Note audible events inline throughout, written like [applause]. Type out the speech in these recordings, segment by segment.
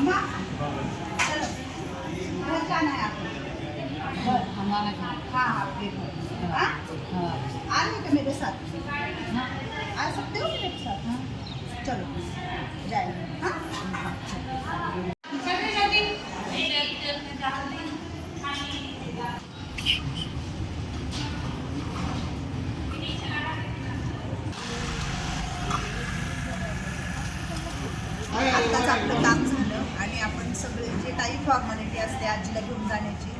आ रहे थे मेरे साथ? आ सकते हो मेरे साथ? चलो. जाएंगे हाँ? आत्ताच आपलं काम आणि आपण सगळे जे काही फॉर्मॅलिटी असते आजीला घेऊन जाण्याची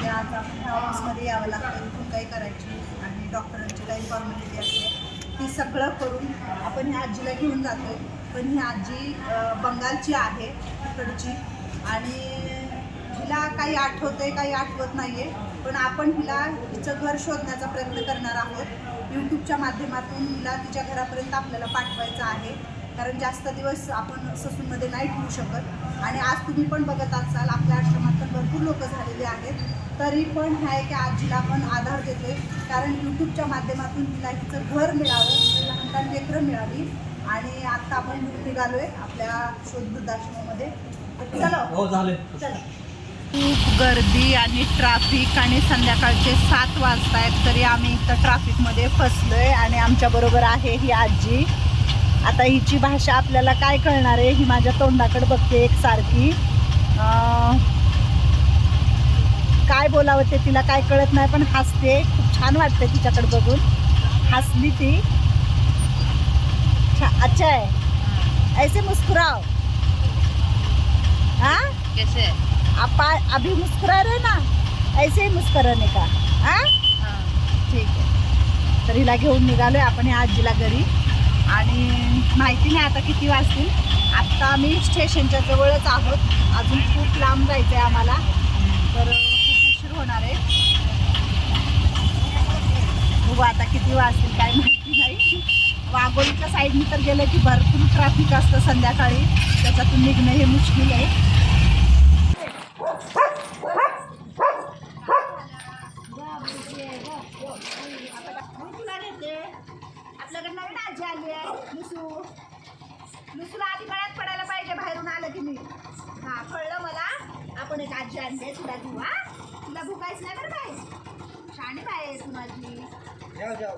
त्या आज आपण ऑफिसमध्ये यावं लागतं इथून काही करायची आणि डॉक्टरांची काही फॉर्मॅलिटी असते ती सगळं करून आपण ह्या आजीला घेऊन जातो पण ही आजी बंगालची आहे तिकडची. आणि हिला काही आठवतंय काही आठवत नाही आहे पण आपण हिला हिचं घर शोधण्याचा प्रयत्न करणार आहोत. यूट्यूबच्या माध्यमातून हिला तिच्या घरापर्यंत आपल्याला पाठवायचं आहे. कारण जास्त दिवस आपण ससूनमध्ये नाही ठेवू शकत. आणि आज तुम्ही पण बघत असाल आपल्या आश्रमात पण भरपूर लोक झालेले आहेत. तरी पण ह्या एका आजीला आपण आधार देतोय. कारण यूट्यूबच्या माध्यमातून तिला हिचं घर मिळावं लहान लेकरं मिळावी. आणि आत्ता आपण निघालोय आपल्या शोध वृद्धाश्रमामध्ये. तर चलो. हो झाले. चला. खूप गर्दी आणि ट्रॅफिक आणि संध्याकाळचे सात वाजत आहेत तरी आम्ही इथं ट्रॅफिकमध्ये फसलोय आणि आमच्याबरोबर आहे ही आजी. आता हिची भाषा आपल्याला काय कळणार आहे ही माझ्या तोंडाकडे बघते एकसारखी अं, काय बोलावं ते तिला काय कळत नाही पण हसते. खूप छान वाटते तिच्याकडे बघून. हसली ती. छा अच्छा है ऐसे मुस्कुराओ. हाँ कैसे? आप अभी मुस्कुरा रहे ना? ऐसे ही मुस्कुराने का. हाँ हाँ। ठीक आहे. तर हिला घेऊन निघालोय आपण या आजीला घरी. आणि माहिती नाही आता किती वाजतील. आत्ता आम्ही स्टेशनच्या जवळच आहोत. अजून खूप लांब जायचं आहे आम्हाला. तर खूप उशीर होणार आहे. बघू आता किती वाजतील काय माहिती नाही. वाघोलीच्या साईडनी तर गेलं की भरपूर ट्रॅफिक असतं संध्याकाळी. त्याच्यातून निघणं हे मुश्किल आहे मी तुला देते आपल्याकडे नवीन आजी आली आहे लुसू लुसूला आधी गळ्यात पडायला पाहिजे बाहेरून आलं की मी हा कळलं मला आपण एक आजी आणली आहे तुला देऊ हा तुला भुकायच नाही बरं काय शाणी काय आहे तू माझी आजा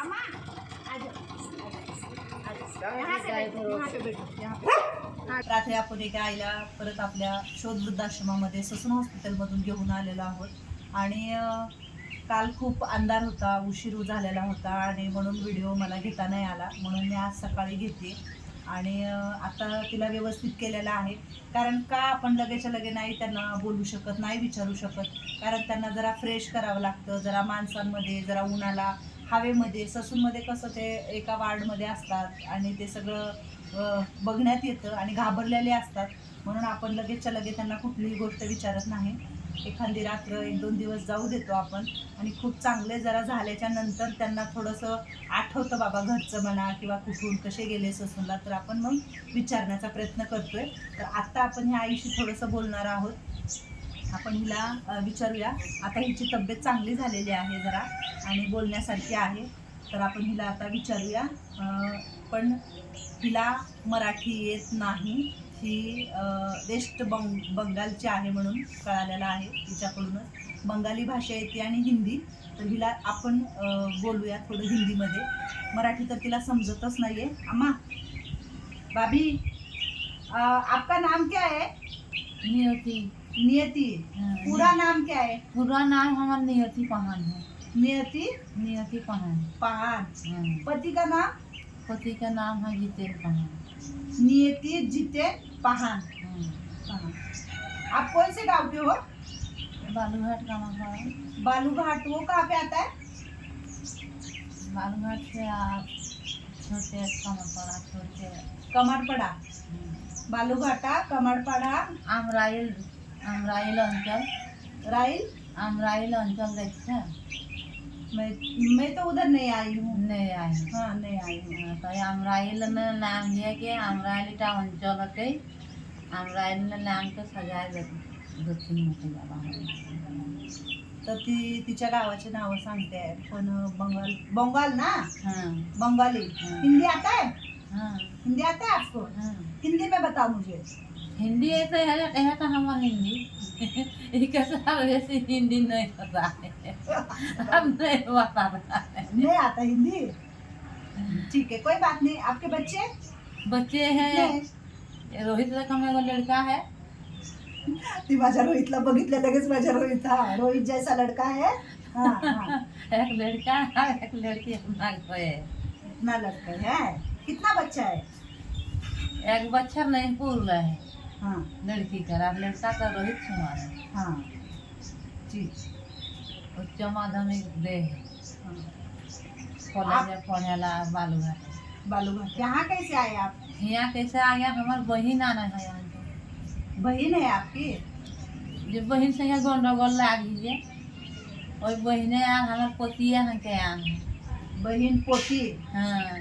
अम्मा आजा रात्री आपण एका आईला परत आपल्या शोध वृद्धाश्रमामध्ये ससून हॉस्पिटलमधून घेऊन आलेलो आहोत. आणि काल खूप अंधार होता उशीर झालेला होता आणि म्हणून व्हिडिओ मला घेता नाही आला. म्हणून मी आज सकाळी घेते आणि आता तिला व्यवस्थित केलेलं आहे. कारण का आपण लगेच्या लगे नाही त्यांना बोलू शकत नाही विचारू शकत? कारण त्यांना जरा फ्रेश करावं लागतं जरा माणसांमध्ये जरा उन्हाला हवेमध्ये ससूनमध्ये कसं ते एका वार्डमध्ये असतात आणि ते सगळं बघण्यात येतं आणि घाबरलेले असतात. म्हणून आपण लगेचच्या लगे त्यांना कुठलीही गोष्ट विचारत नाही. एखादी रात्र एक दोन दिवस जाऊ देतो आपण. आणि खूप चांगले जरा झाल्याच्यानंतर त्यांना थोडंसं आठवतं बाबा घरचं म्हणा किंवा कुठून कसे गेले ससूनला तर आपण मग विचारण्याचा प्रयत्न करतोय. तर आत्ता आपण ह्या आईशी थोडंसं बोलणार आहोत. आपण हिला विचारूया. आता हिची तब्येत चांगली झालेली आहे जरा आणि बोलण्यासारखी आहे. तर आपण हिला आता विचारूया. पण हिला मराठी येत नाही. ही वेस्ट बंग बंगालची आहे म्हणून कळालेलं आहे तिच्याकडूनच. बंगाली भाषा येते आणि हिंदी तर हिला आपण बोलूया थोडं हिंदीमध्ये. मराठी तर तिला समजतच नाही आहे अम्मा भाभी आपका नाम क्या है? नियति. नियति. पूरा नाम क्या है? पूरा नाम हमारा नियति पहान है। नियति? नियति पहान। पहान। पति का नाम? पति का नाम है जितेन पहान। नियति जीते पहान। हाँ। आप कौन से गाँव के हो? बालूघाट का मकान बालूघाट वो कहाँ पे आता है? बालूघाट से आप छोटे कम पड़ा छोटे। कमरपड़ा। बालूघाटा कमरपड़ा। अमराइल अमराइल अंचल। राइल? अमराइल अंचल देखते हैं? मैं मैं तो उधर नहीं आई हूँ। नहीं आए हैं। नहीं आई हूँ। तो अमराइल में नाम दिया कि अमराइल टा अंचल के अमराइल ने नाम के सजाए दक्षिण मुखी तर ती तिच्या गावाची नावं सांगते पण बंगाल बंगाल ना? हाँ। बंगाली। हिंदी आता है? हाँ। हिंदी आता है आपको? हाँ। हिंदी में बताओ मुझे। हिंदी है तो है है तो हमार हिंदी [laughs] साथ वैसे हिंदी नहीं पता है हम नहीं बता रहा है नहीं आता हिंदी. ठीक है कोई बात नहीं. आपके बच्चे? बच्चे हैं. रोहित रकम एगो लड़का है ती माझ्या रोहितला बघितलं लगेच माझ्या रोहित हा रोहित जैसा लड़का है हाँ हाँ. [laughs] एक लड़का है एक लड़की अपना है इतना लड़का है कितना बच्चा है एक बच्चा नहीं पूर है हाँ। लड़की का और लड़का का रोहित कुमार है। हाँ जी उच्च माध्यमिक दे। है। हाँ. कॉलेज में पढ़ेला बालूघाट बालूघाट यहाँ कैसे आए आप? यहाँ कैसे आ गया हमार बहिन आना है यहाँ बहन है आपकी? जो बहन से यहाँ गंडोगोल लाग है और बहने आ हमारे पोतिया है के आन है बहन पोती? हाँ।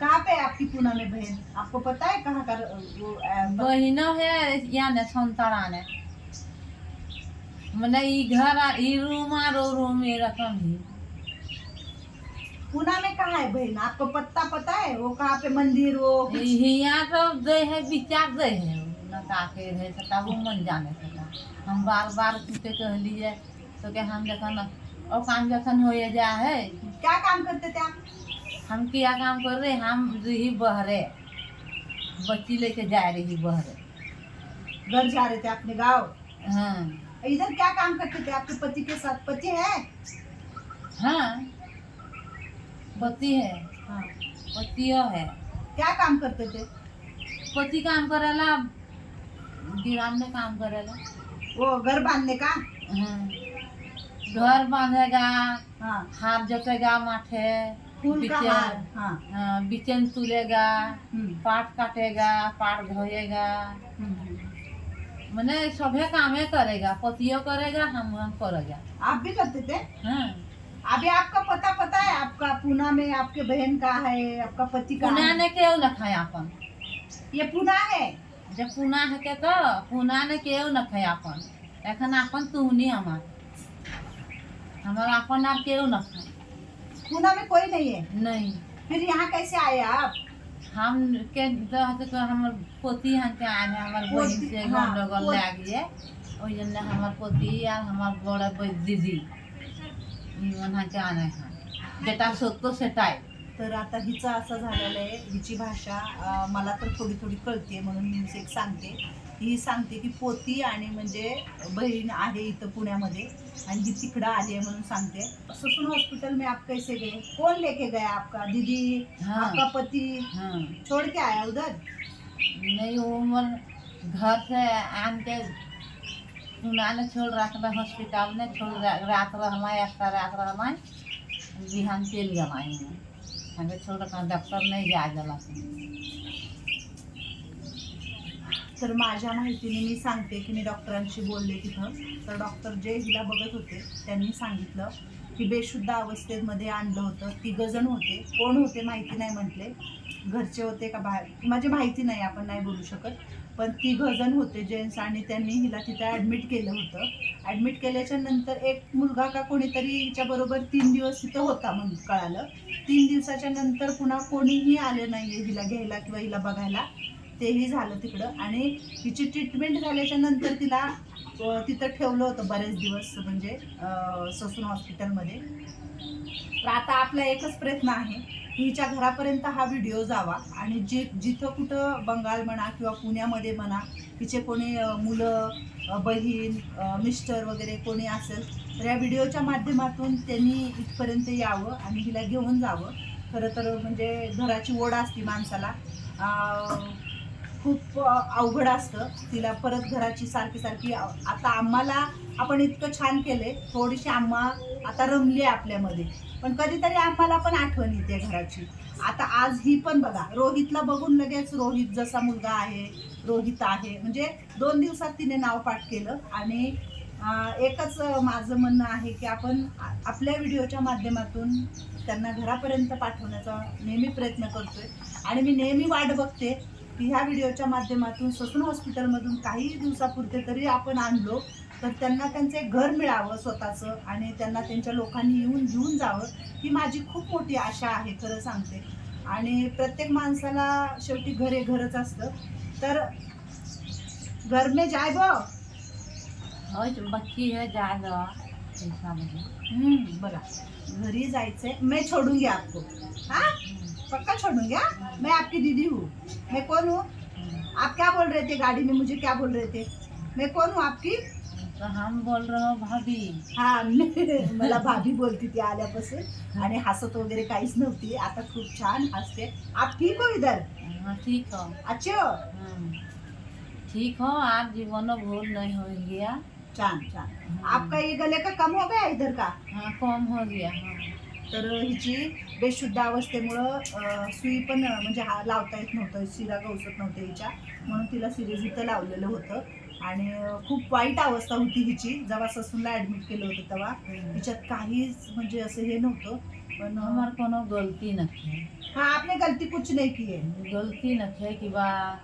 कहाँ पे है आपकी पूना में बहन? आपको पता है कहाँ का वो बहिनो है यहाँ ने संतरा ने मतलब ई घर ई रूम आ रो रूम ये रकम ही। पूना में कहाँ है बहन? आपको पता पता है? वो कहाँ पे मंदिर वो यहाँ तो दे है विचार दे है। न काके रहे सका वो मन जाने सका हम बार बार तुझे कह लिए तो के हम देखा न और काम जखन हो जा है? क्या काम करते थे आप? हम क्या काम कर रहे हम रही बहरे। बच्ची लेके जा रही बहरे। घर जा रहे थे अपने गाँव। हाँ। इधर क्या काम करते थे? आपके पति के साथ पति है? हाँ। पति है। हाँ। पतियो है। क्या काम करते थे? पति काम करेला गिराम में काम करेला। वो घर बांधने का? हाँ। घर बांधेगा हाँ। हाथ जोतेगा माथे। फूल का बिचन- हार हाँ? हाँ, बिचन तुलेगा हम्म, पाट काटेगा पाट धोएगा। हम्म। मैंने सभे कामे करेगा पतियो करेगा हम हम करेगा। आप भी करते थे? हाँ। अभी आपका पता पता है आपका पूना में आपके बहन का है आपका पति का पुना ने क्यों न खाए अपन? ये पूना है? जब पुना है के तो पुना ने क्यों न खाए अपन? एखन अपन तुहनी हमार। हमारा अपन आप न खाए? पूना में कोई नहीं है। नहीं। फिर यहाँ कैसे आए आप? हम के रहते तो हमर पोती हन के आए हैं हमर बहन से हाँ, गंडोगोल। लाग गए ओइ जन हमर पोती और हमर बड़ा दीदी। इवन हन के आने हैं बेटा सोतो सेटाय तर आता हिचं असं झालेलं आहे हिची भाषा मला तर थोडी थोडी कळते म्हणून मी एक सांगते. ही सांगते की पोती आणि म्हणजे बहीण आहे इथं पुण्यामध्ये आणि ही तिकडं आली आहे म्हणून सांगते. ससुन हॉस्पिटल में आप कैसे गए? कौन लेके गया आपका? दीदी हाँ। आपका पति? हाँ। छोड़ के आया उधर? नहीं वो मन घर से आन के छोड़ रखना हॉस्पिटल में छोड़ रात रहना एक रात रहना बिहान चल गना हमें छोड़ डॉक्टर नहीं जा जला तर माझ्या माहितीने मी सांगते की मी डॉक्टरांशी बोलले तिथं. तर डॉक्टर जे हिला बघत होते त्यांनी सांगितलं की बेशुद्ध अवस्थेमध्ये आणलं होतं. तिघं जण होते. कोण होते माहिती नाही म्हटले. घरचे होते का बाहेर? माझी माहिती नाही आपण नाही बोलू शकत. पण तिघं जण होते जेंट्स आणि त्यांनी हिला तिथं ॲडमिट केलं होतं. ॲडमिट केल्याच्यानंतर एक मुलगा का कोणीतरी हिच्याबरोबर तीन दिवस तिथं होता म्हणून कळालं. तीन दिवसाच्या नंतर पुन्हा कोणीही आले नाही आहे हिला घ्यायला किंवा हिला बघायला. तेही झालं तिकडं. आणि हिची ट्रीटमेंट झाल्याच्यानंतर तिला तिथं ठेवलं होतं बरेच दिवस म्हणजे ससून हॉस्पिटलमध्ये. तर आता आपला एकच प्रयत्न आहे हिच्या घरापर्यंत हा व्हिडिओ जावा. आणि जे जिथं कुठं बंगाल म्हणा किंवा पुण्यामध्ये म्हणा तिचे कोणी मुलं बहीण मिस्टर वगैरे कोणी असेल तर या व्हिडिओच्या माध्यमातून त्यांनी इथपर्यंत यावं आणि हिला घेऊन जावं. खरं तर म्हणजे घराची ओढ असते माणसाला. खूप अवघड असतं. तिला परत घराची सारखी सारखी आता आम्हाला आपण इतकं छान केले थोडीशी आम्हा आता रमली आहे आपल्यामध्ये. पण कधीतरी आम्हाला पण आठवण येते घराची. आता आज ही पण बघा रोहितला बघून लगेच रोहित जसा मुलगा आहे रोहित आहे. म्हणजे दोन दिवसात तिने नाव पाठ केलं आणि एकच माझं म्हणणं आहे की आपण आपल्या व्हिडिओच्या माध्यमातून त्यांना घरापर्यंत पाठवण्याचा नेहमी प्रयत्न करतोय. आणि मी नेहमी वाट बघते की ह्या व्हिडिओच्या माध्यमातून ससून हॉस्पिटलमधून काही दिवसापुरते तरी आपण आणलो तर त्यांना त्यांचं एक घर मिळावं स्वतःचं आणि त्यांना त्यांच्या लोकांनी येऊन घेऊन जावं ही माझी खूप मोठी आशा आहे खरं सांगते. आणि प्रत्येक माणसाला शेवटी घर हे घरच असतं. तर घर में होय बच्ची है हम्म, बघा घरी जायचंय मैं छोडूंगी आपको. हाँ? पक्का छोडूंगी हाँ मैं आपकी दीदी हूँ. मैं कौन हूँ? आप क्या बोल रहे थे गाड़ी में? मुझे क्या बोल रहे थे? मैं कौन हूँ आपकी? तो हम बोल रहे हो भाभी। हा [laughs] मला भाभी बोलती ती आल्यापासून. आणि हसत वगैरे काहीच नव्हती. आता खूप छान हसते. आप ठीक हो इधर? हाँ ठीक हो. अच्छे हो? हम्म। ठीक हो आप जीवन भूल नहीं हो गया छान. छान आपका ये गले का कम हो गया इधर का? हाँ कम हो गया हाँ. तर हिची बेशुद्ध अवस्थेमुळं सुई पण म्हणजे हा लावता येत नव्हतं. शिरा गवसत नव्हते हिच्या. म्हणून तिला सिरीज इथं लावलेलं होतं. आणि खूप वाईट अवस्था होती हिची. जेव्हा ससूनला ऍडमिट केलं होतं तेव्हा. हिच्यात काहीच म्हणजे असं हे नव्हतं. पण हमार कोनो गलती न है हाँ आपने गलती कुछ नहीं की है गलती न है कि बा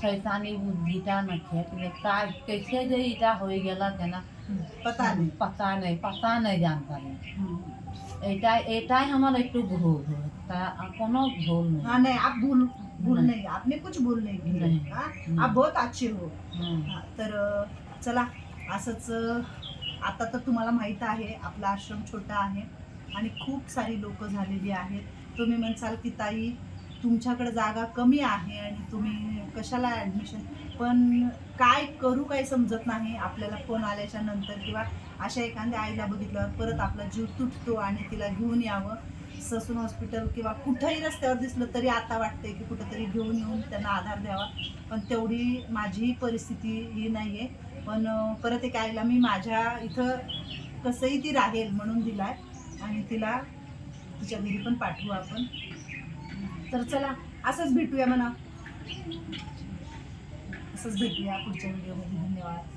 शैतानी बुद्धिता न है कि का कैसे जे इटा हो गेला है ना पता नहीं. पता नहीं. पता नहीं जानता है हम्म। এটা এটাই আমার একটু ভুল হয় তা কোনো ভুল নেই हाँ नहीं आप भूल भूल नहीं। नहीं आपने कुछ भूल नहीं की नहीं। है हाँ? नहीं। आप बहुत अच्छे हो हं. हा, तर अ, चला असंच अ, आता तर तुम्हाला माहीत आहे आपला आश्रम छोटा आहे आणि खूप सारी लोक झालेली आहेत तुम्ही म्हणसाल की ताई तुमच्याकडे जागा कमी आहे आणि तुम्ही कशाला ॲडमिशन पण काय करू काय समजत नाही आपल्याला फोन आल्याच्या नंतर किंवा अशा एखाद्या आईला बघितल्यावर परत आपला जीव तुटतो आणि तिला घेऊन यावं. ससून हॉस्पिटल किंवा कुठंही रस्त्यावर दिसलं तरी आता वाटतंय की कुठंतरी घेऊन येऊन त्यांना आधार द्यावा. पण तेवढी माझीही परिस्थिती ही नाही आहे पण परत एक आईला मी माझ्या इथं कसंही ती राहील म्हणून दिलाय आणि तिला तिच्या घरी पण पाठवू आपण. तर चला असंच भेटूया म्हणा. असंच भेटूया पुढच्या व्हिडिओमध्ये. धन्यवाद.